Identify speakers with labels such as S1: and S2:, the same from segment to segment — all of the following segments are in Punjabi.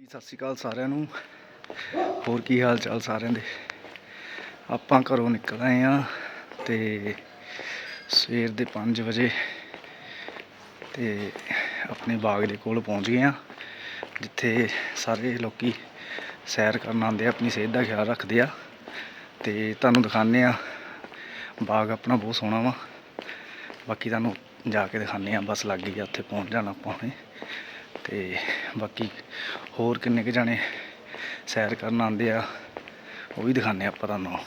S1: ਜੀ, ਸਤਿ ਸ਼੍ਰੀ ਅਕਾਲ ਸਾਰਿਆਂ ਨੂੰ। ਹੋਰ ਕੀ ਹਾਲ ਚਾਲ ਸਾਰਿਆਂ ਦੇ? ਆਪਾਂ ਘਰੋਂ ਨਿਕਲ ਆਏ ਆ ਤੇ ਸਵੇਰ ਦੇ 5 ਵਜੇ ਤੇ ਆਪਣੇ ਬਾਗ ਦੇ ਕੋਲ ਪਹੁੰਚ ਗਏ ਆ ਜਿੱਥੇ ਸਾਰੇ ਲੋਕੀ ਸੈਰ ਕਰਨ ਆਉਂਦੇ ਆ, ਆਪਣੀ ਸਿਹਤ ਦਾ ਖਿਆਲ ਰੱਖਦੇ ਆ। ਤੇ ਤੁਹਾਨੂੰ ਦਿਖਾਉਂਦੇ ਆ ਬਾਗ ਆਪਣਾ ਬਹੁਤ ਸੋਹਣਾ ਵਾ। ਬਾਕੀ ਤੁਹਾਨੂੰ ਜਾ ਕੇ ਦਿਖਾਉਂਦੇ ਆ ਬਸ ਲੱਗ ਗਈ ਆ ਉੱਥੇ ਪਹੁੰਚ ਜਾਣਾ ਆਪਾਂ ਹੁਣੇ। ਤੇ ਬਾਕੀ ਹੋਰ ਕਿੰਨੇ ਕੁ ਜਾਣੇ ਸੈਰ ਕਰਨ ਆਉਂਦੇ ਆ, ਉਹ ਵੀ ਦਿਖਾਣੇ ਆਪਾਂ ਤੁਹਾਨੂੰ।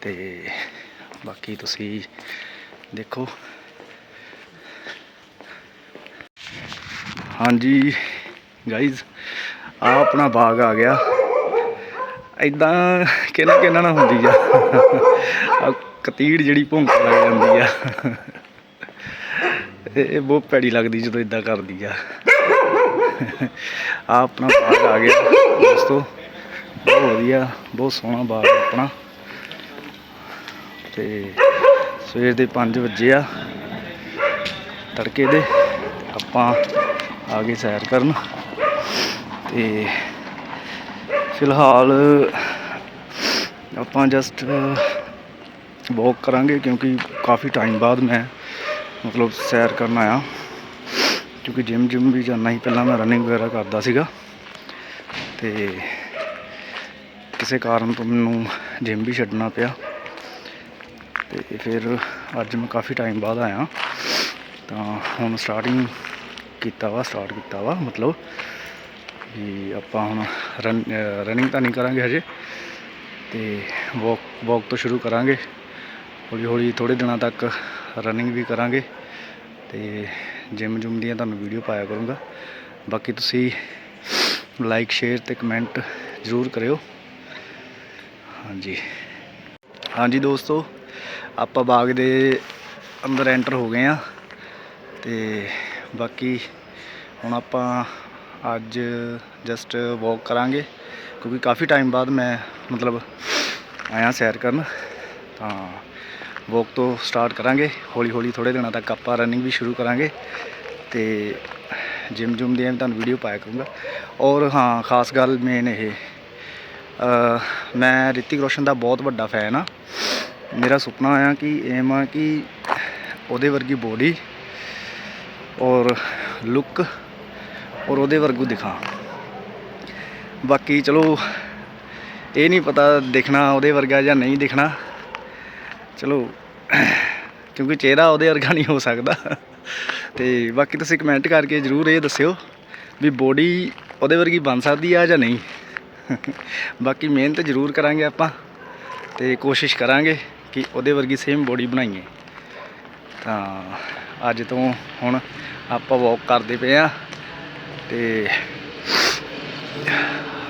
S1: ਤੇ ਬਾਕੀ ਤੁਸੀਂ ਦੇਖੋ। ਹਾਂਜੀ ਗਾਇਜ਼ ਆ ਆਪਣਾ ਬਾਗ ਆ ਗਿਆ। ਇਦਾਂ ਕਿਹਨਾਂ ਕਿਹਨਾਂ ਨਾਲ ਹੁੰਦੀ ਆ। ਆਹ ਕਤੀੜ ਜਿਹੜੀ ਭੌਂਕ ਲੱਗ ਜਾਂਦੀ ਆ। ਇਹ ਇਹ ਬਹੁਤ ਪੈੜੀ ਲੱਗਦੀ ਜਦੋਂ ਇਦਾਂ ਕਰਦੀ ਆ। ਆ ਆਪਣਾ ਬਾਗ ਆ ਗਿਆ ਦੋਸਤੋ। ਬਹੁਤ ਵਧੀਆ, ਬਹੁਤ ਸੋਹਣਾ ਬਾਗ ਆਪਣਾ। ਤੇ ਸਵੇਰ ਦੇ 5 ਵਜੇ ਆ ਤੜਕੇ ਦੇ। ਆਪਾਂ ਆ ਗਏ ਸੈਰ ਕਰਨ। ਤੇ ਫਿਲਹਾਲ ਆਪਾਂ ਜਸਟ ਵਾਕ ਕਰਾਂਗੇ ਕਿਉਂਕਿ ਕਾਫੀ ਟਾਈਮ ਬਾਅਦ ਮੈਂ ਮਤਲਬ ਸੈਰ ਕਰਨ ਆਇਆ। ਕਿਉਂਕਿ ਜਿਮ ਜਿਮ ਵੀ ਜਾਂਦਾ ਸੀ, ਪਹਿਲਾਂ ਮੈਂ ਰਨਿੰਗ ਵਗੈਰਾ ਕਰਦਾ ਸੀਗਾ। ਤੇ ਕਿਸੇ ਕਾਰਨ ਤੋਂ ਮੈਨੂੰ ਜਿਮ ਵੀ ਛੱਡਣਾ ਪਿਆ। ਤੇ ਫਿਰ ਅੱਜ ਮੈਂ ਕਾਫੀ ਟਾਈਮ ਬਾਅਦ ਆਇਆ। ਤਾਂ ਹੁਣ ਸਟਾਰਟਿੰਗ ਕੀਤਾ ਵਾ ਸਟਾਰਟ ਕੀਤਾ ਵਾ, ਮਤਲਬ ਵੀ ਆਪਾਂ ਹੁਣ ਰਨ ਰਨਿੰਗ ਤਾਂ ਨਹੀਂ ਕਰਾਂਗੇ ਹਜੇ। ਤੇ ਵਾਕ ਵਾਕ ਤੋਂ ਸ਼ੁਰੂ ਕਰਾਂਗੇ। ਹੌਲੀ ਹੌਲੀ ਥੋੜੇ ਦਿਨਾਂ ਤੱਕ ਰਨਿੰਗ ਵੀ ਕਰਾਂਗੇ। ਤੇ ਜਿਮ ਜੁਮ ਦੀਆਂ ਤੁਹਾਨੂੰ ਵੀਡੀਓ ਪਾਇਆ ਕਰੂੰਗਾ। ਬਾਕੀ ਤੁਸੀਂ ਲਾਈਕ ਸ਼ੇਅਰ ਤੇ ਕਮੈਂਟ ਜ਼ਰੂਰ ਕਰਿਓ। ਹਾਂਜੀ। ਹਾਂਜੀ ਦੋਸਤੋ, ਆਪਾਂ ਬਾਗ ਦੇ ਅੰਦਰ ਐਂਟਰ ਹੋ ਗਏ ਆ ਤੇ ਬਾਕੀ ਹੁਣ ਆਪਾਂ ਅੱਜ ਜਸਟ ਵਾਕ ਕਰਾਂਗੇ। ਕਿਉਂਕਿ ਕਾਫੀ ਟਾਈਮ ਬਾਅਦ ਮੈਂ ਮਤਲਬ ਆਇਆ ਸੈਰ ਕਰਨ। ਤਾਂ ਵੋਕ ਤੋਂ ਸਟਾਰਟ ਕਰਾਂਗੇ। ਹੌਲੀ ਹੌਲੀ ਥੋੜੇ ਦਿਨਾਂ ਤੱਕ ਆਪਾਂ ਰਨਿੰਗ ਵੀ ਸ਼ੁਰੂ ਕਰਾਂਗੇ। ਤੇ ਜਿਮ ਜੁਮ ਦੀਆਂ ਮੈਂ ਤੁਹਾਨੂੰ ਵੀਡੀਓ ਪਾਇਆ ਕਰੂੰਗਾ। ਔਰ ਹਾਂ, ਖਾਸ ਗੱਲ ਮੇਨ ਇਹ ਮੈਂ ਰਿਤਿਕ ਰੋਸ਼ਨ ਦਾ ਬਹੁਤ ਵੱਡਾ ਫੈਨ ਆ ਮੇਰਾ ਸੁਪਨਾ ਆ ਕਿ ਏਮ ਆ ਕਿ ਉਹਦੇ ਵਰਗੀ ਬੋਡੀ ਔਰ ਲੁੱਕ ਔਰ ਉਹਦੇ ਵਰਗੂ ਦਿਖਾਂ। ਬਾਕੀ ਚਲੋ, ਇਹ ਨਹੀਂ ਪਤਾ ਦਿਖਣਾ ਉਹਦੇ ਵਰਗਾ ਜਾਂ ਨਹੀਂ ਦਿਖਣਾ। ਚਲੋ ਕਿਉਂਕਿ ਚਿਹਰਾ ਉਹਦੇ ਵਰਗਾ ਨਹੀਂ ਹੋ ਸਕਦਾ। ਤੇ ਬਾਕੀ ਤੁਸੀਂ ਕਮੈਂਟ ਕਰਕੇ ਜਰੂਰ ਇਹ ਦੱਸਿਓ ਵੀ ਬੋਡੀ ਉਹਦੇ ਵਰਗੀ ਬਣ ਸਕਦੀ ਆ ਜਾਂ ਨਹੀਂ। ਬਾਕੀ ਮਿਹਨਤ ਜ਼ਰੂਰ ਕਰਾਂਗੇ ਆਪਾਂ ਤੇ ਕੋਸ਼ਿਸ਼ ਕਰਾਂਗੇ ਕਿ ਉਹਦੇ ਵਰਗੀ ਸੇਮ ਬੋਡੀ ਬਣਾਈਏ। ਤਾਂ ਅੱਜ ਤੋਂ ਹੁਣ ਆਪਾਂ ਵਾਕ ਕਰਦੇ ਪਏ ਆ ਤੇ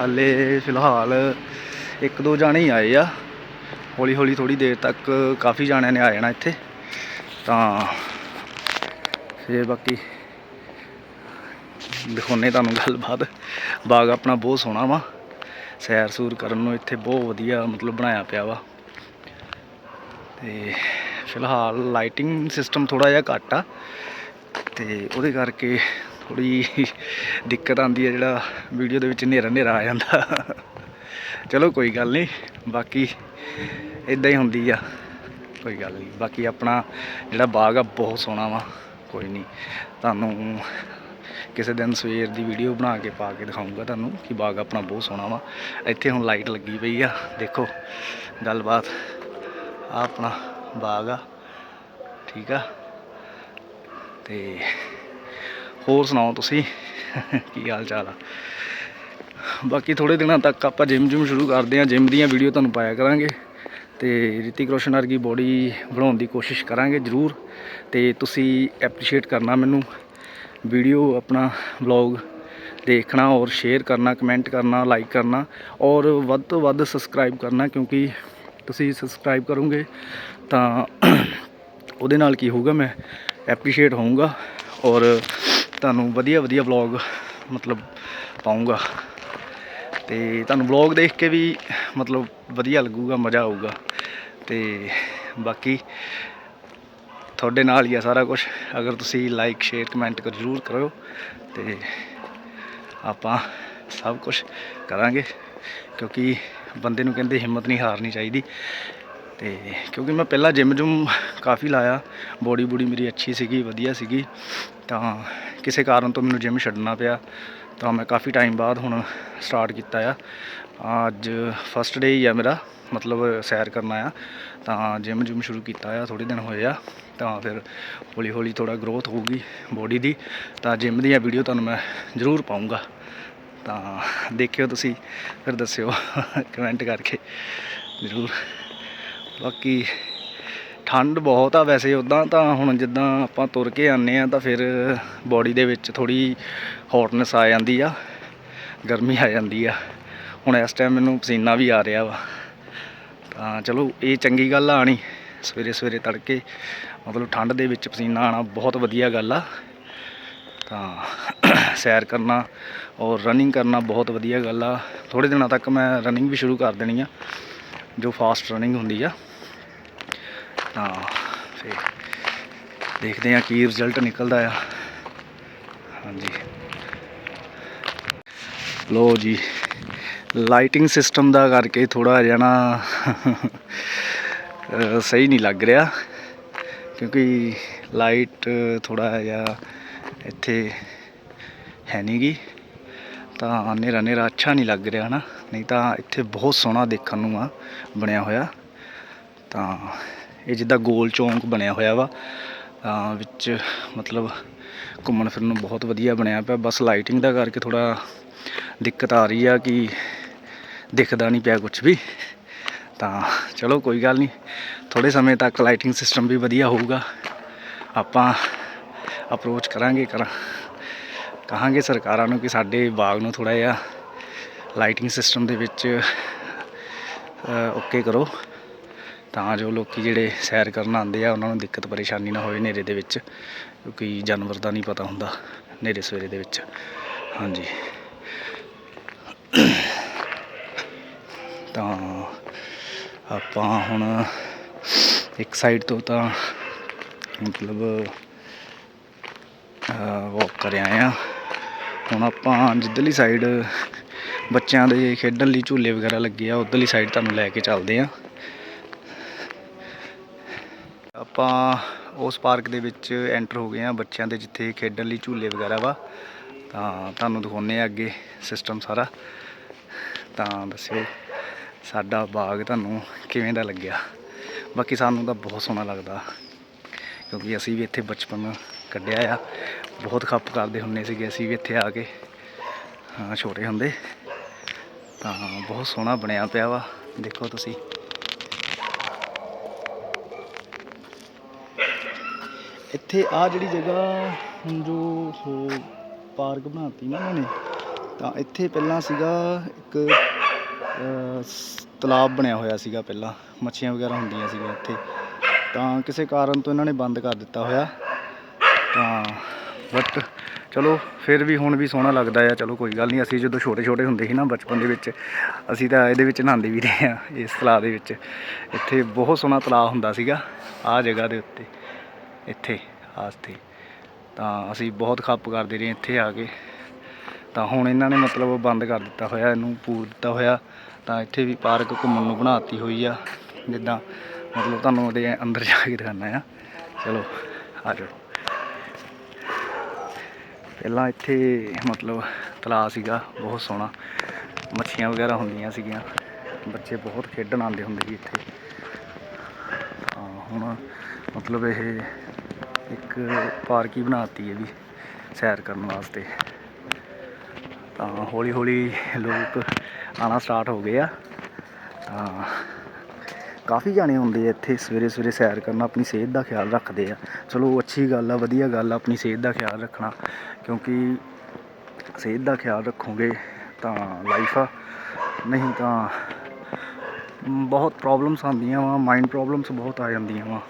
S1: ਹਾਲੇ ਫਿਲਹਾਲ ਇੱਕ ਦੋ ਜਾਣੇ ਹੀ ਆਏ ਆ। ਹੌਲੀ ਹੌਲੀ ਥੋੜੀ ਦੇਰ ਤੱਕ ਕਾਫੀ ਜਾਣਿਆਂ ਨੇ ਆ ਜਾਣਾ ਇੱਥੇ। ਤਾਂ ਫਿਰ ਬਾਕੀ ਦਿਖਾਉਨੇ ਤੁਹਾਨੂੰ ਗੱਲਬਾਤ। ਬਾਗ ਆਪਣਾ ਬਹੁਤ ਸੋਹਣਾ ਵਾ। ਸੈਰ ਸੂਰ ਕਰਨ ਨੂੰ ਇੱਥੇ ਬਹੁਤ ਵਧੀਆ ਮਤਲਬ ਬਣਾਇਆ ਪਿਆ ਵਾ। ਤੇ ਫਿਲਹਾਲ ਲਾਈਟਿੰਗ ਸਿਸਟਮ ਥੋੜਾ ਜਿਹਾ ਘੱਟ ਆ। ਤੇ ਉਹਦੇ ਕਰਕੇ ਥੋੜੀ ਦਿੱਕਤ ਆਉਂਦੀ ਹੈ ਜਿਹੜਾ ਵੀਡੀਓ ਦੇ ਵਿੱਚ ਹਨੇਰਾ ਹਨੇਰਾ ਆ ਜਾਂਦਾ। ਚਲੋ ਕੋਈ ਗੱਲ ਨਹੀਂ, ਬਾਕੀ ਇਦਾਂ ਹੀ ਹੁੰਦੀ ਆ। ਕੋਈ ਗੱਲ ਨਹੀਂ, ਬਾਕੀ ਆਪਣਾ ਜਿਹੜਾ ਬਾਗ ਆ ਬਹੁਤ ਸੋਹਣਾ ਵਾ, ਕੋਈ ਨਹੀਂ। ਤੁਹਾਨੂੰ ਕਿਸੇ ਦਿਨ ਸਵੇਰ ਦੀ ਵੀਡੀਓ ਬਣਾ ਕੇ ਪਾ ਕੇ ਦਿਖਾਉਂਗਾ ਤੁਹਾਨੂੰ ਕਿ ਬਾਗ ਆਪਣਾ ਬਹੁਤ ਸੋਹਣਾ ਵਾ। ਇੱਥੇ ਹੁਣ ਲਾਈਟ ਲੱਗੀ ਪਈ ਆ, ਦੇਖੋ, ਗੱਲਬਾਤ। ਆ ਆਪਣਾ ਬਾਗ ਆ, ਠੀਕ ਆ। ਤੇ ਹੋਰ ਸੁਣਾਓ ਤੁਸੀਂ? ਕੀ ਹਾਲ ਚਾਲ ਆ? ਬਾਕੀ ਥੋੜੇ ਦਿਨਾਂ ਤੱਕ ਆਪਾਂ ਜਿਮ ਜਿਮ ਸ਼ੁਰੂ ਕਰਦੇ ਹਾਂ। ਜਿਮ ਦੀਆਂ ਵੀਡੀਓ ਤੁਹਾਨੂੰ ਪਾਇਆ ਕਰਾਂਗੇ। ਤੇ ਰਿਤਿਕ ਰੋਸ਼ਨ ਵਰਗੀ ਬੋਡੀ ਬਣਾਉਣ ਦੀ ਕੋਸ਼ਿਸ਼ ਕਰਾਂਗੇ ਜ਼ਰੂਰ। ਤੇ ਤੁਸੀਂ ਐਪਰੀਸ਼ੀਏਟ ਕਰਨਾ ਮੈਨੂੰ। ਵੀਡੀਓ ਆਪਣਾ ਵਲੌਗ ਦੇਖਣਾ ਔਰ ਸ਼ੇਅਰ ਕਰਨਾ ਕਮੈਂਟ ਕਰਨਾ ਲਾਈਕ ਕਰਨਾ ਔਰ ਵੱਧ ਤੋਂ ਵੱਧ ਸਬਸਕ੍ਰਾਈਬ ਕਰਨਾ ਕਿਉਂਕਿ ਤੁਸੀਂ ਸਬਸਕ੍ਰਾਈਬ ਕਰੋਗੇ ਤਾਂ ਉਹਦੇ ਨਾਲ ਕੀ ਹੋਊਗਾ, ਮੈਂ ਐਪਰੀਸ਼ੀਏਟ ਹੋਊਂਗਾ ਔਰ ਤੁਹਾਨੂੰ ਵਧੀਆ ਵਧੀਆ ਵਲੌਗ ਮਤਲਬ ਪਾਉਂਗਾ ਤੇ ਤੁਹਾਨੂੰ ਵਲੌਗ ਦੇਖ ਕੇ ਵੀ ਮਤਲਬ ਵਧੀਆ ਲੱਗੂਗਾ, ਮਜ਼ਾ ਆਊਗਾ। ਤੇ ਬਾਕੀ ਤੁਹਾਡੇ ਨਾਲ ਹੀ ਆ ਸਾਰਾ ਕੁਝ ਅਗਰ ਤੁਸੀਂ ਲਾਈਕ ਸ਼ੇਅਰ ਕਮੈਂਟ ਕਰ ਜ਼ਰੂਰ ਕਰੋ ਤੇ ਆਪਾਂ ਸਭ ਕੁਝ ਕਰਾਂਗੇ। ਕਿਉਂਕਿ ਬੰਦੇ ਨੂੰ ਕਹਿੰਦੇ ਹਿੰਮਤ ਨਹੀਂ ਹਾਰਨੀ ਚਾਹੀਦੀ। ਤੇ ਕਿਉਂਕਿ ਮੈਂ ਪਹਿਲਾਂ ਜਿਮ ਜੁਮ ਕਾਫੀ ਲਾਇਆ। ਬੋਡੀ ਬੂਡੀ ਮੇਰੀ ਅੱਛੀ ਸੀਗੀ, ਵਧੀਆ ਸੀਗੀ। ਤਾਂ ਕਿਸੇ ਕਾਰਨ ਤੋਂ ਮੈਨੂੰ ਜਿਮ ਛੱਡਣਾ ਪਿਆ। ਤਾਂ ਮੈਂ ਕਾਫੀ ਟਾਈਮ ਬਾਅਦ ਹੁਣ ਸਟਾਰਟ ਕੀਤਾ ਆ। ਅੱਜ ਫਸਟ ਡੇ ਹੀ ਆ ਮੇਰਾ, ਮਤਲਬ ਸੈਰ ਕਰਨਾ ਆ ਤਾਂ ਜਿਮ ਜੁਮ ਸ਼ੁਰੂ ਕੀਤਾ ਆ ਥੋੜੇ ਦਿਨ ਹੋਏ ਆ। ਤਾਂ ਫਿਰ ਹੌਲੀ ਹੌਲੀ ਥੋੜਾ ਗਰੋਥ ਹੋਊਗੀ ਬੋਡੀ ਦੀ। ਤਾਂ ਜਿਮ ਦੀਆਂ ਵੀਡੀਓ ਤੁਹਾਨੂੰ ਮੈਂ ਜ਼ਰੂਰ ਪਾਉਂਗਾ ਤਾਂ ਦੇਖਿਓ ਤੁਸੀਂ, ਫਿਰ ਦੱਸਿਓ ਕਮੈਂਟ ਕਰਕੇ। ਜ਼ਰੂਰ। ਬਾਕੀ ਠੰਡ ਬਹੁਤ ਆ ਵੈਸੇ ਉਦਾਂ ਤਾਂ ਹੁਣ ਜਿੱਦਾਂ ਆਪਾਂ ਤੁਰ ਕੇ ਆਨੇ ਆ ਤਾਂ ਫਿਰ ਬੋਡੀ ਦੇ ਵਿੱਚ ਥੋੜੀ ਹੌਟਨੈਸ ਆ ਜਾਂਦੀ ਆ, ਗਰਮੀ ਆ ਜਾਂਦੀ ਆ। ਹੁਣ ਇਸ ਟਾਈਮ ਮੈਨੂੰ ਪਸੀਨਾ ਵੀ ਆ ਰਿਹਾ ਵਾ। ਤਾਂ ਚਲੋ ਇਹ ਚੰਗੀ ਗੱਲ ਆ ਆਣੀ, ਸਵੇਰੇ ਸਵੇਰੇ ਤੜਕੇ। ਮਤਲਬ ਠੰਡ ਦੇ ਵਿੱਚ ਪਸੀਨਾ ਆਣਾ ਬਹੁਤ ਵਧੀਆ ਗੱਲ ਆ। ਤਾਂ ਸੈਰ ਕਰਨਾ ਔਰ ਰਨਿੰਗ ਕਰਨਾ ਬਹੁਤ ਵਧੀਆ ਗੱਲ ਆ। ਥੋੜੇ ਦਿਨਾਂ ਤੱਕ ਮੈਂ ਰਨਿੰਗ ਵੀ ਸ਼ੁਰੂ ਕਰ ਦੇਣੀ ਆ, ਜੋ ਫਾਸਟ ਰਨਿੰਗ ਹੁੰਦੀ ਆ। ਤਾਂ ਫਿਰ ਦੇਖਦੇ ਆ ਕੀ ਰਿਜ਼ਲਟ ਨਿਕਲਦਾ ਆ। ਹਾਂਜੀ। ਲੋ ਜੀ ਲਾਈਟਿੰਗ ਸਿਸਟਮ ਦਾ ਕਰਕੇ ਥੋੜਾ ਜਿਹਾ ਨਾ ਸਹੀ ਨਹੀਂ ਲੱਗ ਰਿਹਾ, ਕਿਉਂਕਿ ਲਾਈਟ ਥੋੜਾ ਜਿਹਾ ਇੱਥੇ ਹੈ ਨੀ ਗੀ, ਤਾਂ ਹਨੇਰਾ ਹਨੇਰਾ ਅੱਛਾ ਨਹੀਂ ਲੱਗ ਰਿਹਾ ਨਾ, ਨਹੀਂ ਤਾਂ ਇੱਥੇ ਬਹੁਤ ਸੋਹਣਾ ਦੇਖਣ ਨੂੰ ਆ, ਬਣਿਆ ਹੋਇਆ, ਤਾਂ ਇਹ ਜਿੱਦਾਂ ਗੋਲ ਚੌਂਕ ਬਣਿਆ ਹੋਇਆ ਵਾ, ਤਾਂ ਵਿੱਚ ਮਤਲਬ ਘੁੰਮਣ ਫਿਰਨ ਨੂੰ ਬਹੁਤ ਵਧੀਆ ਬਣਿਆ ਪਿਆ। ਬਸ ਲਾਈਟਿੰਗ ਦਾ ਕਰਕੇ ਥੋੜਾ ਦਿੱਕਤ ਆ ਰਹੀ ਆ ਕਿ ਦਿਖਦਾ ਨਹੀਂ ਪਿਆ ਕੁਝ ਵੀ। ਤਾਂ ਚਲੋ ਕੋਈ ਗੱਲ ਨਹੀਂ ਥੋੜੇ ਸਮੇਂ ਤੱਕ ਲਾਈਟਿੰਗ ਸਿਸਟਮ ਵੀ ਵਧੀਆ ਹੋਊਗਾ। ਆਪਾਂ ਅਪਰੋਚ ਕਰਾਂਗੇ, ਕਰਾਂ, ਕਹਾਂਗੇ ਸਰਕਾਰਾਂ ਨੂੰ ਕਿ ਸਾਡੇ ਬਾਗ ਨੂੰ ਥੋੜਾ ਜਿਹਾ ਲਾਈਟਿੰਗ ਸਿਸਟਮ ਦੇ ਵਿੱਚ ਓਕੇ ਕਰੋ। ਤਾਂ ਜੋ ਲੋਕੀ ਜਿਹੜੇ ਸੈਰ ਕਰਨ ਆਉਂਦੇ ਆ, ਉਹਨਾਂ ਨੂੰ ਦਿੱਕਤ ਪਰੇਸ਼ਾਨੀ ਨਾ ਹੋਵੇ ਹਨੇਰੇ ਦੇ ਵਿੱਚ, ਕਿਉਂਕਿ ਜਾਨਵਰ ਦਾ ਨਹੀਂ ਪਤਾ ਹੁੰਦਾ ਹਨੇਰੇ ਸਵੇਰੇ ਦੇ ਵਿੱਚ। ਹਾਂਜੀ। ਤਾਂ ਆਪਾਂ ਹੁਣ ਇੱਕ ਸਾਈਡ ਤੋਂ ਤਾਂ ਮਤਲਬ ਵਾਕ ਕਰ ਆਏ ਆ ਹੁਣ ਆਪਾਂ ਜਿੱਧਰਲੀ ਸਾਈਡ ਬੱਚਿਆਂ ਦੇ ਖੇਡਣ ਲਈ ਝੂਲੇ ਵਗੈਰਾ ਲੱਗੇ ਆ, ਉਧਰਲੀ ਸਾਈਡ ਤੁਹਾਨੂੰ ਲੈ ਕੇ ਚੱਲਦੇ ਆ ਆਪਾਂ ਉਸ ਪਾਰਕ ਦੇ ਵਿੱਚ ਐਂਟਰ ਹੋ ਗਏ ਆ ਬੱਚਿਆਂ ਦੇ ਜਿੱਥੇ ਖੇਡਣ ਲਈ ਝੂਲੇ ਵਗੈਰਾ ਵਾ। ਤਾਂ ਤੁਹਾਨੂੰ ਦਿਖਾਉਂਦੇ ਆ ਅੱਗੇ ਸਿਸਟਮ ਸਾਰਾ। ਤਾਂ ਦੱਸਿਓ, ਸਾਡਾ ਬਾਗ ਤੁਹਾਨੂੰ ਕਿਵੇਂ ਦਾ ਲੱਗਿਆ? ਬਾਕੀ ਸਾਨੂੰ ਤਾਂ ਬਹੁਤ ਸੋਹਣਾ ਲੱਗਦਾ, ਕਿਉਂਕਿ ਅਸੀਂ ਵੀ ਇੱਥੇ ਬਚਪਨ ਕੱਢਿਆ ਆ। ਬਹੁਤ ਖੱਪ ਕਰਦੇ ਹੁੰਦੇ ਸੀਗੇ ਅਸੀਂ ਵੀ ਇੱਥੇ ਆ ਕੇ, ਹਾਂ, ਛੋਟੇ ਹੁੰਦੇ। ਤਾਂ ਬਹੁਤ ਸੋਹਣਾ ਬਣਿਆ ਪਿਆ ਵਾ, ਦੇਖੋ ਤੁਸੀਂ। ਇੱਥੇ ਆ ਜਿਹੜੀ ਜਗ੍ਹਾ ਹੁਣ ਜੋ ਉਹ ਪਾਰਕ ਬਣਾਤੀ ਨਾ ਉਹਨਾਂ ਨੇ, ਤਾਂ ਇੱਥੇ ਪਹਿਲਾਂ ਸੀਗਾ ਇੱਕ ਤਲਾਬ ਬਣਿਆ ਹੋਇਆ ਸੀਗਾ ਪਹਿਲਾਂ, ਮੱਛੀਆਂ ਵਗੈਰਾ ਹੁੰਦੀਆਂ ਸੀਗੀਆਂ ਇੱਥੇ, ਤਾਂ ਕਿਸੇ ਕਾਰਨ ਤੋਂ ਇਹਨਾਂ ਨੇ ਬੰਦ ਕਰ ਦਿੱਤਾ ਹੋਇਆ, ਤਾਂ ਬਟ ਚਲੋ ਫਿਰ ਵੀ ਹੁਣ ਵੀ ਸੋਹਣਾ ਲੱਗਦਾ ਆ, ਚਲੋ ਕੋਈ ਗੱਲ ਨਹੀਂ, ਅਸੀਂ ਜਦੋਂ ਛੋਟੇ ਛੋਟੇ ਹੁੰਦੇ ਸੀ ਨਾ ਬਚਪਨ ਦੇ ਵਿੱਚ, ਅਸੀਂ ਤਾਂ ਇਹਦੇ ਵਿੱਚ ਨਹਾਉਂਦੇ ਵੀ ਰਹੇ ਆ, ਇਸ ਤਲਾਬ ਦੇ ਵਿੱਚ, ਇੱਥੇ ਬਹੁਤ ਸੋਹਣਾ ਤਲਾਬ ਹੁੰਦਾ ਸੀਗਾ, ਆਹ ਜਗ੍ਹਾ ਦੇ ਉੱਤੇ, ਇੱਥੇ। ਆਸਤੇ। ਤਾਂ ਅਸੀਂ ਬਹੁਤ ਖੱਪ ਕਰਦੇ ਰਹੇ ਇੱਥੇ ਆ ਕੇ। ਤਾਂ ਹੁਣ ਇਹਨਾਂ ਨੇ ਮਤਲਬ ਬੰਦ ਕਰ ਦਿੱਤਾ ਹੋਇਆ, ਇਹਨੂੰ ਪੂਰ ਦਿੱਤਾ ਹੋਇਆ। ਤਾਂ ਇੱਥੇ ਵੀ ਪਾਰਕ ਘੁੰਮਣ ਨੂੰ ਬਣਾਤੀ ਹੋਈ ਆ। ਜਿੱਦਾਂ ਮਤਲਬ ਤੁਹਾਨੂੰ ਉਹਦੇ ਅੰਦਰ ਜਾ ਕੇ ਦਿਖਾਣਾ ਆ ਚਲੋ, ਆ ਜਾਓ। ਪਹਿਲਾਂ ਇੱਥੇ ਮਤਲਬ ਤਲਾਅ ਸੀਗਾ, ਬਹੁਤ ਸੋਹਣਾ। ਮੱਛੀਆਂ ਵਗੈਰਾ ਹੁੰਦੀਆਂ ਸੀਗੀਆਂ। ਬੱਚੇ ਬਹੁਤ ਖੇਡਣ ਆਉਂਦੇ ਹੁੰਦੇ ਸੀ ਇੱਥੇ। ਤਾਂ ਹੁਣ ਮਤਲਬ ਇਹ ਇੱਕ ਪਾਰਕ ਹੀ ਬਣਾਤੀ ਹੈ ਵੀ, ਸੈਰ ਕਰਨ ਵਾਸਤੇ। ਤਾਂ ਹੌਲੀ ਹੌਲੀ ਲੋਕ ਆਣਾ ਸਟਾਰਟ ਹੋ ਗਏ ਆ। ਤਾਂ ਕਾਫੀ ਜਾਣੇ ਹੁੰਦੇ ਆ ਇੱਥੇ, ਸਵੇਰੇ ਸਵੇਰੇ ਸੈਰ ਕਰਨਾ, ਆਪਣੀ ਸਿਹਤ ਦਾ ਖਿਆਲ ਰੱਖਦੇ ਆ। ਚਲੋ, ਅੱਛੀ ਗੱਲ ਆ, ਵਧੀਆ ਗੱਲ ਆ, ਆਪਣੀ ਸਿਹਤ ਦਾ ਖਿਆਲ ਰੱਖਣਾ। ਕਿਉਂਕਿ ਸਿਹਤ ਦਾ ਖਿਆਲ ਰੱਖੋਗੇ ਤਾਂ ਲਾਈਫ ਆ। ਨਹੀਂ ਤਾਂ ਬਹੁਤ ਪ੍ਰੋਬਲਮਸ ਆਉਂਦੀਆਂ ਵਾ ਮਾਈਂਡ ਪ੍ਰੋਬਲਮਸ ਬਹੁਤ ਆ ਜਾਂਦੀਆਂ ਵਾ।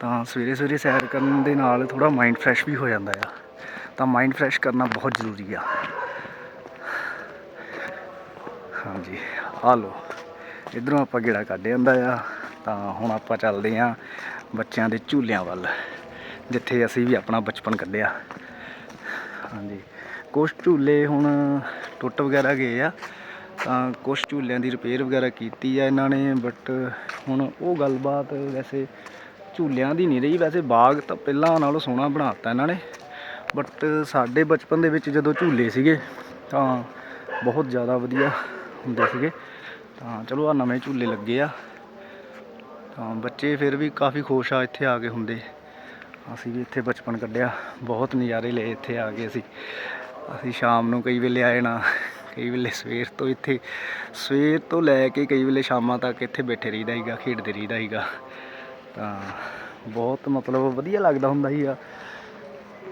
S1: ਤਾਂ ਸਵੇਰੇ ਸਵੇਰੇ ਸੈਰ ਕਰਨ ਦੇ ਨਾਲ ਥੋੜਾ ਮਾਈਂਡ ਫਰੈਸ਼ ਵੀ ਹੋ ਜਾਂਦਾ ਆ। ਤਾਂ ਮਾਈਂਡ ਫਰੈਸ਼ ਕਰਨਾ ਬਹੁਤ ਜ਼ਰੂਰੀ ਆ। ਹਾਂਜੀ, ਆ ਲੋ ਇਧਰੋਂ ਆਪਾਂ ਗੇੜਾ ਕੱਢ ਜਾਂਦਾ ਆ। ਤਾਂ ਹੁਣ ਆਪਾਂ ਚੱਲਦੇ ਆ ਬੱਚਿਆਂ ਦੇ ਝੂਲਿਆਂ ਵੱਲ, ਜਿੱਥੇ ਅਸੀਂ ਵੀ ਆਪਣਾ ਬਚਪਨ ਕੱਢਿਆ। ਹਾਂਜੀ, ਕੁਛ ਝੂਲੇ ਹੁਣ ਟੁੱਟ ਵਗੈਰਾ ਗਏ ਆ। ਤਾਂ ਕੁਝ ਝੂਲਿਆਂ ਦੀ ਰਿਪੇਅਰ ਵਗੈਰਾ ਕੀਤੀ ਆ ਇਹਨਾਂ ਨੇ ਬਟ ਹੁਣ ਉਹ ਗੱਲਬਾਤ ਵੈਸੇ ਝੂਲਿਆਂ ਦੀ ਨਹੀਂ ਰਹੀ। ਵੈਸੇ ਬਾਗ ਤਾਂ ਪਹਿਲਾਂ ਨਾਲੋਂ ਸੋਹਣਾ ਬਣਾਤਾ ਇਹਨਾਂ ਨੇ। ਬਟ ਸਾਡੇ ਬਚਪਨ ਦੇ ਵਿੱਚ ਜਦੋਂ ਝੂਲੇ ਸੀਗੇ, ਤਾਂ ਬਹੁਤ ਜ਼ਿਆਦਾ ਵਧੀਆ ਹੁੰਦੇ ਸੀਗੇ। ਤਾਂ ਚਲੋ ਆ ਨਵੇਂ ਝੂਲੇ ਲੱਗੇ ਆ। ਤਾਂ ਬੱਚੇ ਫਿਰ ਵੀ ਕਾਫੀ ਖੁਸ਼ ਆ ਇੱਥੇ ਆ ਕੇ ਹੁੰਦੇ। ਅਸੀਂ ਵੀ ਇੱਥੇ ਬਚਪਨ ਕੱਢਿਆ। ਬਹੁਤ ਨਜ਼ਾਰੇ ਲਏ ਇੱਥੇ ਆ ਕੇ ਅਸੀਂ। ਅਸੀਂ ਸ਼ਾਮ ਨੂੰ ਕਈ ਵੇਲੇ ਆਏ ਨਾ, ਕਈ ਵੇਲੇ ਸਵੇਰ ਤੋਂ ਇੱਥੇ, ਸਵੇਰ ਤੋਂ ਲੈ ਕੇ ਕਈ ਵੇਲੇ ਸ਼ਾਮਾਂ ਤੱਕ ਇੱਥੇ ਬੈਠੇ ਰਹੀਦਾ ਸੀਗਾ, ਖੇਡਦੇ ਰਹੀਦਾ ਸੀਗਾ। ਤਾਂ ਬਹੁਤ ਮਤਲਬ ਵਧੀਆ ਲੱਗਦਾ ਹੁੰਦਾ ਸੀਗਾ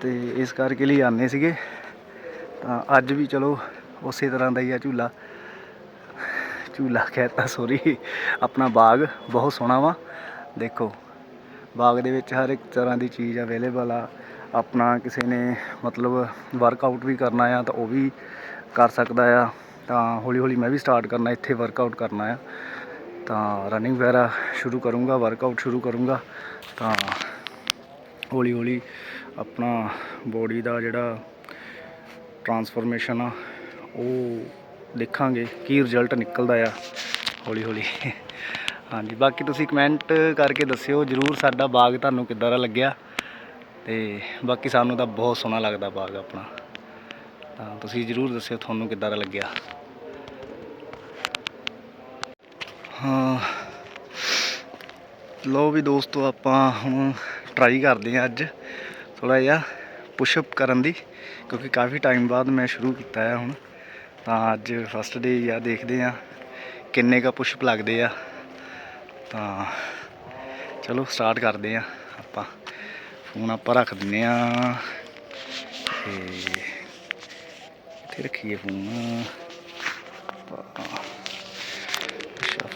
S1: ਤੇ ਇਸ ਕਰਕੇ ਲਈ ਆਨੇ ਸੀਗੇ। ਤਾਂ ਅੱਜ ਵੀ ਚਲੋ ਉਸੇ ਤਰ੍ਹਾਂ ਦਾ ਹੀ ਆ ਝੂਲਾ। ਝੂਲਾ ਕਹਿਤਾ ਸੋਰੀ ਆਪਣਾ ਬਾਗ ਬਹੁਤ ਸੋਹਣਾ ਵਾ। ਦੇਖੋ, ਬਾਗ ਦੇ ਵਿੱਚ ਹਰ ਇੱਕ ਤਰ੍ਹਾਂ ਦੀ ਚੀਜ਼ ਅਵੇਲੇਬਲ ਆ। ਆਪਣਾ ਕਿਸੇ ਨੇ ਮਤਲਬ ਵਰਕਆਊਟ ਵੀ ਕਰਨਾ ਆ ਤਾਂ ਉਹ ਵੀ ਕਰ ਸਕਦਾ ਆ। ਤਾਂ ਹੌਲੀ ਹੌਲੀ ਮੈਂ ਵੀ ਸਟਾਰਟ ਕਰਨਾ, ਇੱਥੇ ਵਰਕਆਊਟ ਕਰਨਾ ਆ। ਤਾਂ ਰਨਿੰਗ ਵਗੈਰਾ ਸ਼ੁਰੂ ਕਰੂੰਗਾ ਵਰਕਆਊਟ ਸ਼ੁਰੂ ਕਰੂੰਗਾ, ਤਾਂ ਹੌਲੀ ਹੌਲੀ ਆਪਣਾ ਬੋਡੀ ਦਾ ਜਿਹੜਾ ਟਰਾਂਸਫਰਮੇਸ਼ਨ ਆ, ਉਹ ਦੇਖਾਂਗੇ ਕੀ ਰਿਜ਼ਲਟ ਨਿਕਲਦਾ ਆ ਹੌਲੀ ਹੌਲੀ। ਹਾਂਜੀ, ਬਾਕੀ ਤੁਸੀਂ ਕਮੈਂਟ ਕਰਕੇ ਦੱਸਿਓ ਜਰੂਰ ਸਾਡਾ ਬਾਗ ਤੁਹਾਨੂੰ ਕਿੱਦਾਂ ਦਾ ਲੱਗਿਆ ਤੇ ਬਾਕੀ ਸਾਨੂੰ ਤਾਂ ਬਹੁਤ ਸੋਹਣਾ ਲੱਗਦਾ ਬਾਗ ਆਪਣਾ। ਤਾਂ ਤੁਸੀਂ ਜਰੂਰ ਦੱਸਿਓ ਤੁਹਾਨੂੰ ਕਿੱਦਾਂ ਦਾ ਲੱਗਿਆ। ਹਾਂ। ਲੋ ਵੀ ਦੋਸਤੋ, ਆਪਾਂ ਹੁਣ ਟਰਾਈ ਕਰਦੇ ਹਾਂ ਅੱਜ ਥੋੜਾ ਜਿਹਾ ਪੁਸ਼ਅਪ ਕਰਨ ਦੀ, ਕਿਉਂਕਿ ਕਾਫੀ ਟਾਈਮ ਬਾਅਦ ਮੈਂ ਸ਼ੁਰੂ ਕੀਤਾ ਹੈ ਹੁਣ। ਤਾਂ ਅੱਜ ਫਸਟ ਡੇ ਆ, ਦੇਖਦੇ ਆ ਕਿੰਨੇ ਕਾ ਪੁਸ਼ਅਪ ਲੱਗਦੇ ਆ। ਤਾਂ ਚਲੋ ਸਟਾਰਟ ਕਰਦੇ ਆ ਆਪਾਂ। ਫੋਨ ਆਪਾਂ ਰੱਖ ਦਿੰਨੇ ਆ ਤੇ ਇੱਥੇ ਰੱਖੀਏ ਫੋਨ। ਆਪਾਂ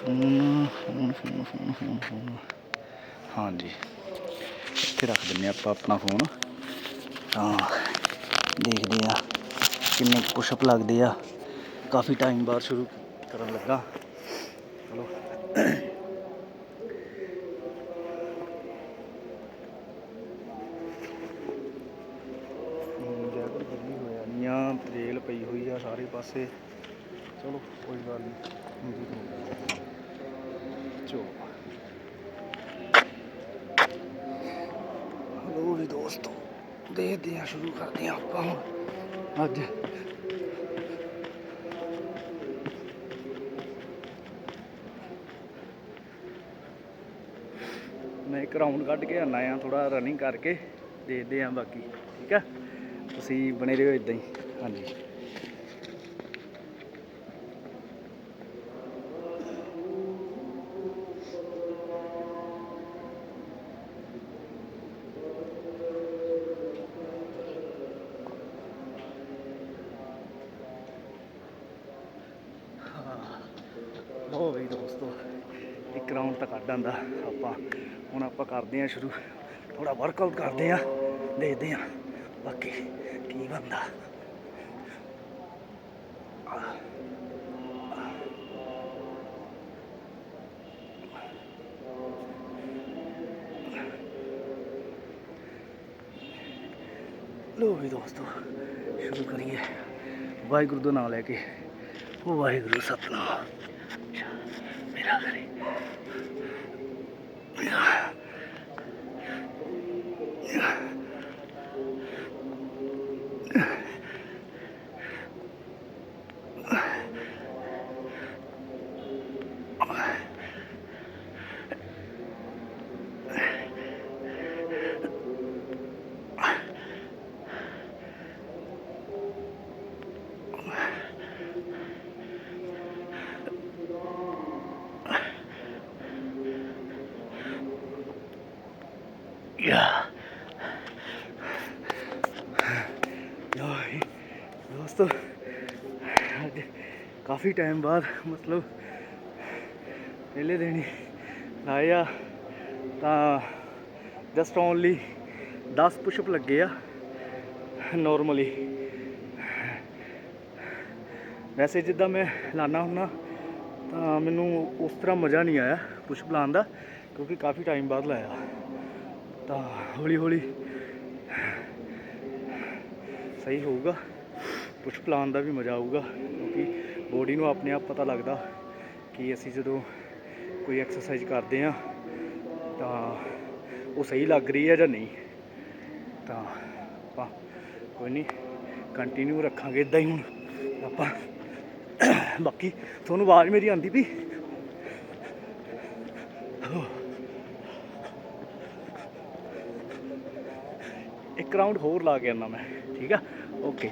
S1: phone phone phone phone phone phone ਹਾਂਜੀ ਇੱਥੇ ਰੱਖ ਦਿੰਨੇ ਆਪਾਂ ਆਪਣਾ ਫੋਨ ਤਾਂ ਦੇਖਦੇ ਆ ਕਿੰਨੇ ਪੁਸ਼ਅਪ ਲੱਗਦੇ ਆ ਕਾਫੀ ਟਾਈਮ ਬਾਅਦ ਸ਼ੁਰੂ ਕਰਨ ਲੱਗਾ ਚਲੋ ਜੈਕਟ ਖੁੱਲੀ ਹੋਇਆ ਨਹੀਂ ਆ ਤੇਲ ਪਈ ਹੋਈ ਆ ਸਾਰੇ ਪਾਸੇ ਚਲੋ ਕੋਈ ਗੱਲ ਨਹੀਂ ਚੋ ਹਲੋ ਵੀ ਦੋਸਤੋ ਦੇਖਦੇ ਆ ਸ਼ੁਰੂ ਕਰਦੇ ਆ ਆਪਾਂ ਹੁਣ। ਅੱਜ। ਮੈਂ ਇੱਕ ਰਾਉਂਡ ਕੱਢ ਕੇ ਆਣਾ ਆ ਥੋੜਾ ਰਨਿੰਗ ਕਰਕੇ ਦੇਖਦੇ ਆ ਬਾਕੀ, ਠੀਕ ਆ? ਤੁਸੀਂ ਬਣੇ ਰਹੋ ਇਦਾਂ ਹੀ। ਹਾਂਜੀ। ਕਰਦੇ ਆ ਸ਼ੁਰੂ। ਥੋੜਾ ਵਰਕਆਊਟ ਕਰਦੇ ਆ, ਦੇਖਦੇ ਆ ਬਾਕੀ ਕੀ ਬੰਦਾ ਲੋ ਵੀ ਦੋਸਤੋ, ਸ਼ੁਰੂ ਕਰੀਏ। ਵਾਹਿਗੁਰੂ ਦਾ ਨਾਮ ਲੈ ਕੇ। ਉਹ ਵਾਹਿਗੁਰੂ ਸਤਨਾਮ। ਯਾ ਦੋਸਤੋ ਅੱਜ ਕਾਫੀ ਟਾਈਮ ਬਾਅਦ ਮਤਲਬ ਪਹਿਲੇ ਦਿਨ ਹੀ ਲਾਏ ਆ, ਤਾਂ ਜਸਟ ਓਨਲੀ 10 ਪੁਸ਼ਅਪ ਲੱਗੇ ਆ ਨਾਰਮਲੀ ਵੈਸੇ ਜਿੱਦਾਂ ਮੈਂ ਲਾਣਾ ਹੁੰਨਾ, ਤਾਂ ਮੈਨੂੰ ਉਸ ਤਰ੍ਹਾਂ ਮਜ਼ਾ ਨਹੀਂ ਆਇਆ ਪੁਸ਼ਅਪ ਲਾਉਣ ਦਾ, ਕਿਉਂਕਿ ਕਾਫੀ ਟਾਈਮ ਬਾਅਦ ਲਾਇਆ। ਤਾਂ ਹੌਲੀ ਹੌਲੀ ਸਹੀ ਹੋਊਗਾ ਪੁਸ਼ ਪਲਾਨ ਦਾ ਵੀ ਮਜ਼ਾ ਆਊਗਾ, ਕਿਉਂਕਿ ਬੋਡੀ ਨੂੰ ਆਪਣੇ ਆਪ ਪਤਾ ਲੱਗਦਾ ਕਿ ਅਸੀਂ ਜਦੋਂ ਕੋਈ ਐਕਸਰਸਾਈਜ਼ ਕਰਦੇ ਆ, ਤਾਂ ਉਹ ਸਹੀ ਲੱਗ ਰਹੀ ਹੈ ਜਾਂ ਨਹੀਂ? ਤਾਂ ਆਪਾਂ ਕੋਈ ਨਹੀਂ ਕੰਟੀਨਿਊ ਰੱਖਾਂਗੇ ਇਦਾਂ ਹੀ ਹੁਣ ਆਪਾਂ। ਬਾਕੀ ਤੁਹਾਨੂੰ ਆਵਾਜ਼ ਮੇਰੀ ਆਂਦੀ ਵੀ ਇੱਕ ਰਾਊਂਡ ਹੋਰ ਲਾ ਕੇ ਆਉਣਾ ਮੈਂ, ਠੀਕ ਆ? ਓਕੇ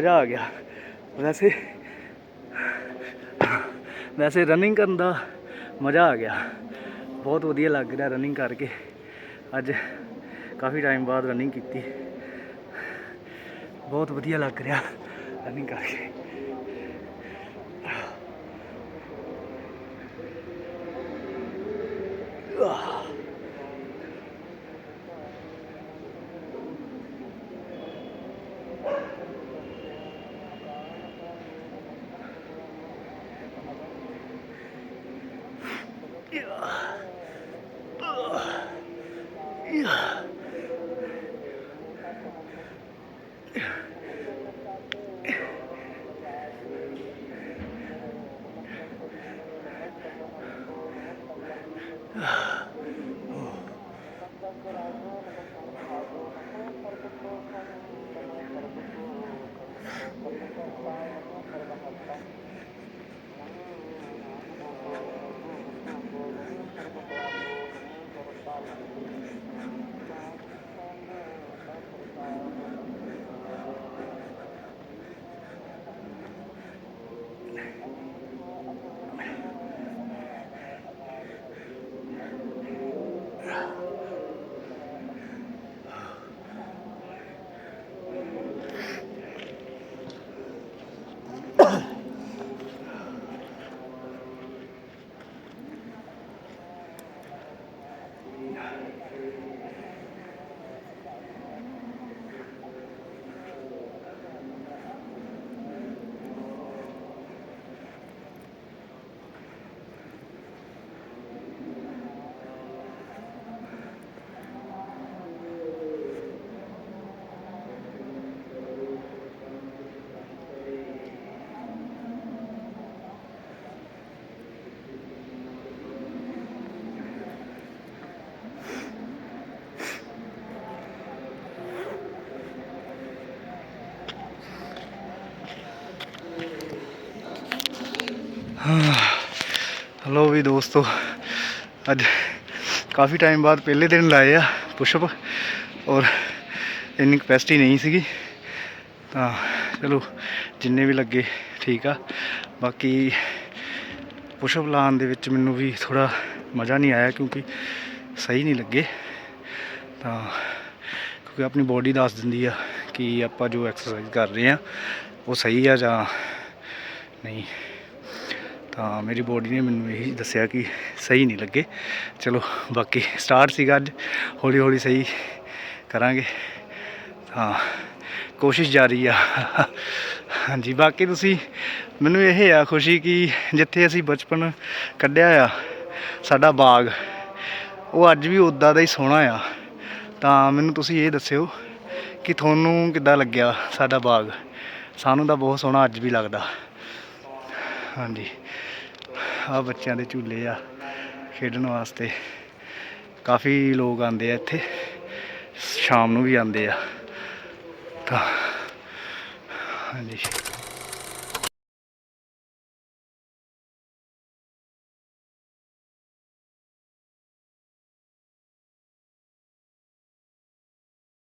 S1: ਮਜ਼ਾ ਆ ਗਿਆ ਵੈਸੇ ਵੈਸੇ ਰਨਿੰਗ ਕਰਨ ਦਾ ਮਜ਼ਾ ਆ ਗਿਆ ਬਹੁਤ ਵਧੀਆ ਲੱਗ ਰਿਹਾ ਰਨਿੰਗ ਕਰਕੇ ਅੱਜ ਕਾਫੀ ਟਾਈਮ ਬਾਅਦ ਰਨਿੰਗ ਕੀਤੀ ਬਹੁਤ ਵਧੀਆ ਲੱਗ ਰਿਹਾ ਰਨਿੰਗ ਕਰਕੇ Thank you. ਹਲੋ ਵੀ ਦੋਸਤੋ, ਅੱਜ ਕਾਫੀ ਟਾਈਮ ਬਾਅਦ ਪਹਿਲੇ ਦਿਨ ਲਾਏ ਆ ਪੁਸ਼ਅਪ ਔਰ ਇੰਨੀ ਕਪੈਸਿਟੀ ਨਹੀਂ ਸੀਗੀ। ਤਾਂ ਚਲੋ, ਜਿੰਨੇ ਵੀ ਲੱਗੇ ਠੀਕ ਆ। ਬਾਕੀ ਪੁਸ਼ਅਪ ਲਾਉਣ ਦੇ ਵਿੱਚ ਮੈਨੂੰ ਵੀ ਥੋੜਾ ਮਜ਼ਾ ਨਹੀਂ ਆਇਆ ਕਿਉਂਕਿ ਸਹੀ ਨਹੀਂ ਲੱਗੇ। ਤਾਂ ਕਿਉਂਕਿ ਆਪਣੀ ਬੋਡੀ ਦੱਸ ਦਿੰਦੀ ਆ ਕਿ ਆਪਾਂ ਜੋ ਐਕਸਰਸਾਈਜ਼ ਕਰ ਰਹੇ ਆ, ਉਹ ਸਹੀ ਆ ਜਾਂ ਨਹੀਂ। ਤਾਂ ਮੇਰੀ ਬੋਡੀ ਨੇ ਮੈਨੂੰ ਇਹੀ ਦੱਸਿਆ ਕਿ ਸਹੀ ਨਹੀਂ ਲੱਗੇ। ਚਲੋ, ਬਾਕੀ ਸਟਾਰਟ ਸੀਗਾ ਅੱਜ। ਹੌਲੀ ਹੌਲੀ ਸਹੀ ਕਰਾਂਗੇ। ਤਾਂ ਕੋਸ਼ਿਸ਼ ਜਾਰੀ ਆ। ਹਾਂਜੀ, ਬਾਕੀ ਤੁਸੀਂ, ਮੈਨੂੰ ਇਹ ਆ ਖੁਸ਼ੀ ਕਿ ਜਿੱਥੇ ਅਸੀਂ ਬਚਪਨ ਕੱਢਿਆ ਆ, ਸਾਡਾ ਬਾਗ, ਉਹ ਅੱਜ ਵੀ ਉਦਾਂ ਦਾ ਹੀ ਸੋਹਣਾ ਆ। ਤਾਂ ਮੈਨੂੰ ਤੁਸੀਂ ਇਹ ਦੱਸਿਓ ਕਿ ਤੁਹਾਨੂੰ ਕਿੱਦਾਂ ਲੱਗਿਆ ਸਾਡਾ ਬਾਗ? ਸਾਨੂੰ ਤਾਂ ਬਹੁਤ ਸੋਹਣਾ ਅੱਜ ਵੀ ਲੱਗਦਾ। ਹਾਂਜੀ। ਆ ਬੱਚਿਆਂ ਦੇ ਝੂਲੇ ਆ ਖੇਡਣ ਵਾਸਤੇ। ਕਾਫੀ ਲੋਕ ਆਉਂਦੇ ਆ ਇੱਥੇ। ਸ਼ਾਮ ਨੂੰ ਵੀ ਆਉਂਦੇ ਆ। ਤਾਂ ਹਾਂਜੀ।